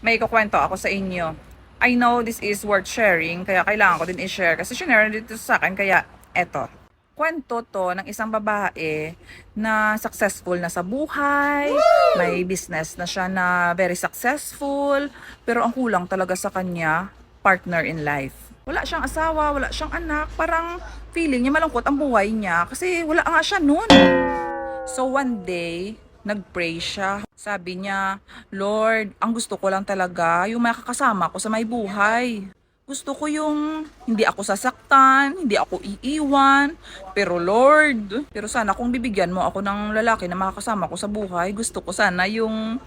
may kukwento ako sa inyo. I know this is worth sharing, kaya kailangan ko din i-share. Kasi sinare dito sa akin, kaya eto. Kwento to ng isang babae na successful na sa buhay, may business na siya na very successful, pero ang kulang talaga sa kanya, partner in life. Wala siyang asawa, wala siyang anak, parang feeling niya malungkot ang buhay niya kasi wala nga siya noon. So one day, nagpray siya. Sabi niya, Lord, ang gusto ko lang talaga yung makakasama ko sa may buhay. Gusto ko yung hindi ako sasaktan, hindi ako iiwan. Pero Lord, pero sana kung bibigyan mo ako ng lalaki na makakasama ko sa buhay, gusto ko sana yung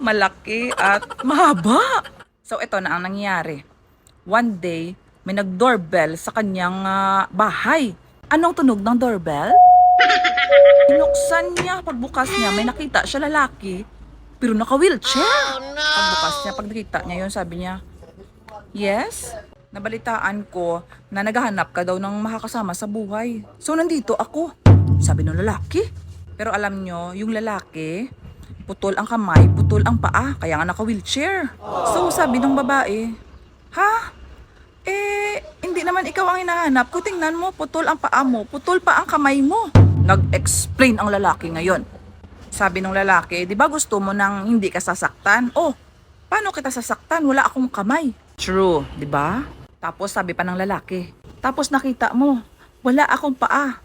malaki at mahaba. So ito na ang nangyari. One day, may nag-doorbell sa kanyang ah, bahay. Anong tunog ng doorbell? Binuksan niya, pagbukas niya, may nakita siya lalaki, pero naka-wheelchair. Pagbukas niya, pag nakita niya yun, sabi niya, Yes, nabalitaan ko na naghahanap ka daw ng makakasama sa buhay. So, nandito ako. Sabi ng lalaki. Pero alam nyo, yung lalaki, putol ang kamay, putol ang paa, kaya nga naka-wheelchair. So, sabi ng babae, Ha? Eh, hindi naman ikaw ang hinahanap ko. Tingnan mo, putol ang paa mo, putol pa ang kamay mo. Nag-explain ang lalaki ngayon. Sabi ng lalaki, di ba gusto mo nang hindi ka sasaktan? Oh, paano kita sasaktan? Wala akong kamay. True, di ba? Tapos sabi pa ng lalaki, tapos nakita mo, wala akong paa.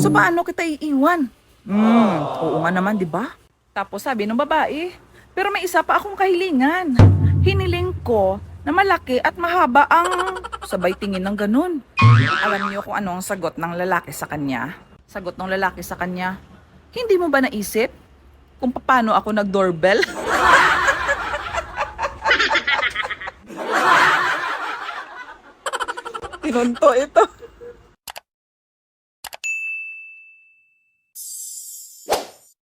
So paano kita iiwan? Hmm, oo nga naman, di ba? Tapos sabi ng babae, pero may isa pa akong kahilingan. Hiniling ko na malaki at mahaba ang sabay tingin ng ganun. Alam niyo kung ano ang sagot ng lalaki sa kanya? Sagot ng lalaki sa kanya, hindi mo ba naisip kung paano ako nag-doorbell? Tinunto ito.